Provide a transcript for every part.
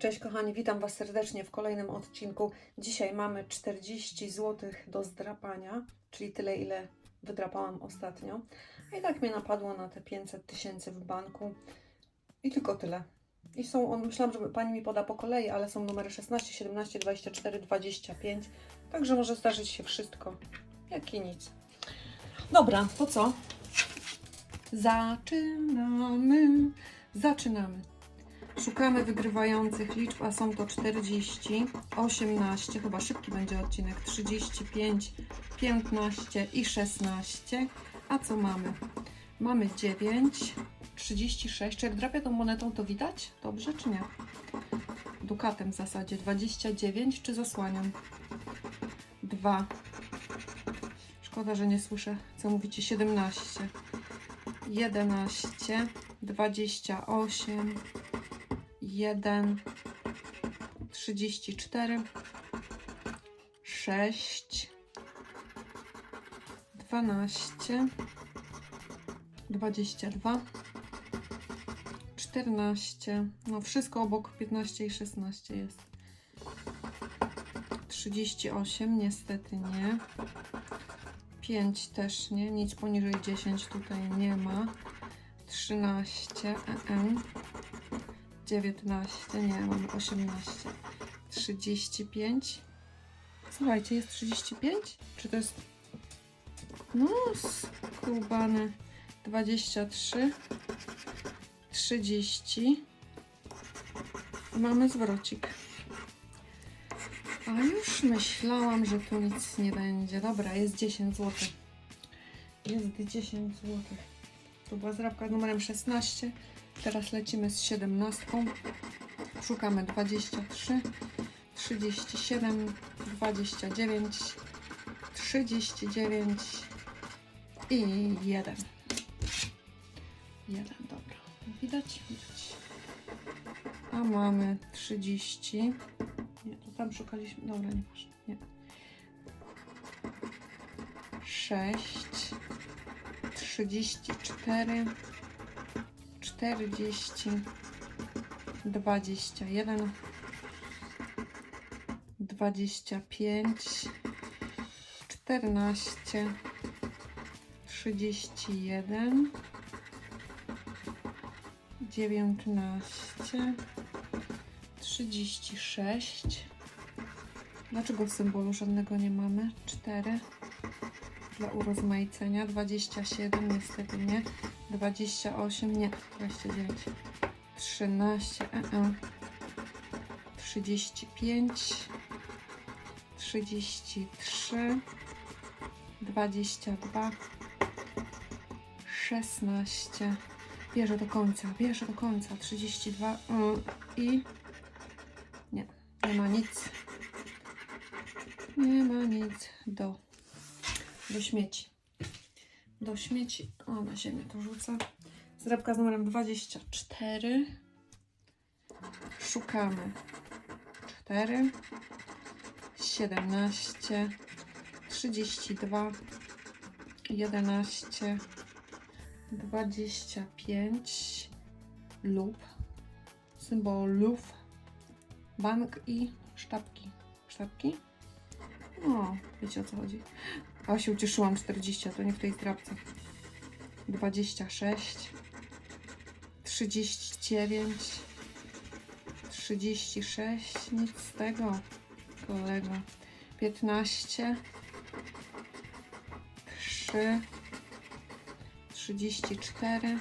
Cześć kochani, witam Was serdecznie w kolejnym odcinku. Dzisiaj mamy 40 zł do zdrapania, czyli tyle ile wydrapałam ostatnio. A i tak mnie napadło na te 500 tysięcy w banku i tylko tyle. I są, on, myślałam, że Pani mi poda po kolei, ale są numery 16, 17, 24, 25. Także może zdarzyć się wszystko, jak i nic. Dobra, to co? Zaczynamy, zaczynamy. Szukamy wygrywających liczb, a są to 40, 18, chyba szybki będzie odcinek, 35, 15 i 16. A co mamy? Mamy 9, 36. Czy jak drapię tą monetą, to widać? Dobrze czy nie? Dukatem w zasadzie. 29, czy zasłaniam? 2. Szkoda, że nie słyszę, co mówicie. 17, 11, 28, 1, 34, 6, 12, 22, 14, no wszystko obok 15 i 16 jest. 38, niestety nie. 5 też nie, nic poniżej 10 tutaj nie ma. 13, em. 19, nie, mamy 18, 35. Słuchajcie, jest 35? Czy to jest. No, skubane. 23, 30. Mamy zwrocik. A już myślałam, że tu nic nie będzie. Dobra, jest 10 zł. Jest 10 zł. To była zrabka numerem 16. Teraz lecimy z 17. Szukamy 23, 37, 29, 39 i 1. 1, dobra. Widać? Widać. A mamy 30. Nie, to tam szukaliśmy. Dobra, nie ważne. Nie. 6, 34, 40, 21, 25, 14, 31, 19, 36. Dlaczego symbolu żadnego nie mamy? 4 dla urozmaicenia, 27 niestety nie, 28 nie, 29, 13, e -e. 35, 33, 22, 16, bierze do końca, bierze do końca, 32 mm, i nie, nie ma nic, nie ma nic do do śmieci. Do śmieci. O, na ziemię to rzucę. Zrabka z numerem 24. Szukamy 4, 17, 32, 11, 25 lub symbol luf, bank i sztabki. Sztabki? O, wiecie o co chodzi. A się ucieszyłam 40, a to nie w tej zdrabce. 26, 39, 36, nic z tego, kolego. 15, 3, 34,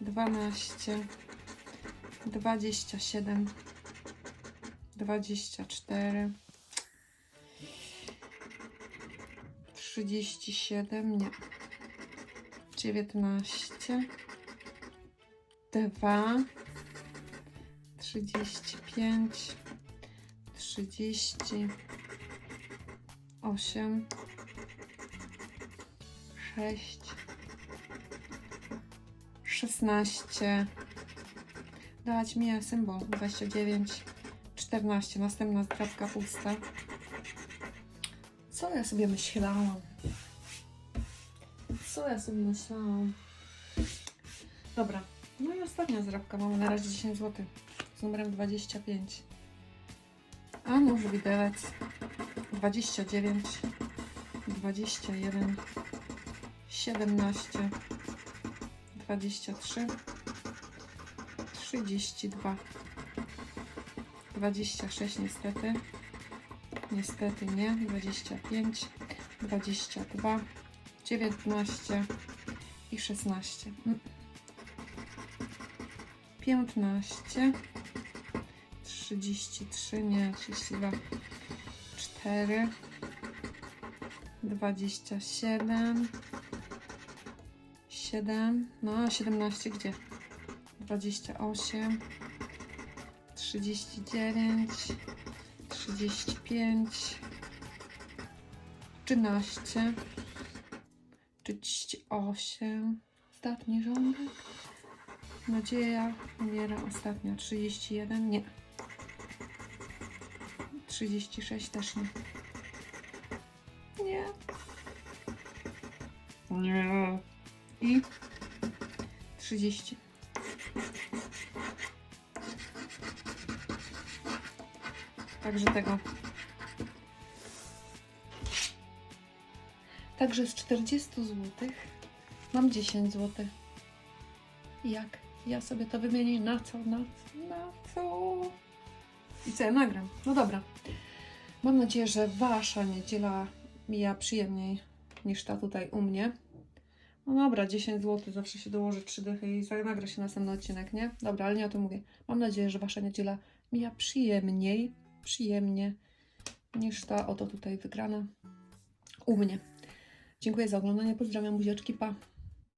12, 27, 24, 37, nie. 19, 2, 35, 30, 8, 6, 16, dać mi symbol 29, 14, następna zdrabka pusta. Co ja sobie myślałam? Co ja sobie myślałam? Dobra, no i ostatnia zrabka. Mamy na razie 10 zł. z numerem 25. A nóż widelec 29, 21, 17, 23, 32, 26 niestety, niestety nie, 25, 22, 19 i 16. Mm. 15, 33, nie, 32, 4, 27, 7, no a 17 gdzie? 28, 39, 35, 13, 38, ostatni rządek. Nadzieja umiera ostatnia. 31, nie. 36 też nie. Nie. Nie. I 30. Także tego. Także z 40 zł mam 10 zł. Jak? Ja sobie to wymienię na co? Na, na co? I co ja nagram? No dobra. Mam nadzieję, że Wasza niedziela mija przyjemniej niż ta tutaj u mnie. No dobra, 10 zł, zawsze się dołoży 3 dychy i nagra się następny odcinek, nie? Dobra, ale nie o tym mówię. Mam nadzieję, że Wasza niedziela mija przyjemniej, przyjemnie niż ta oto tutaj wygrana u mnie. Dziękuję za oglądanie, pozdrawiam buziaczki, pa!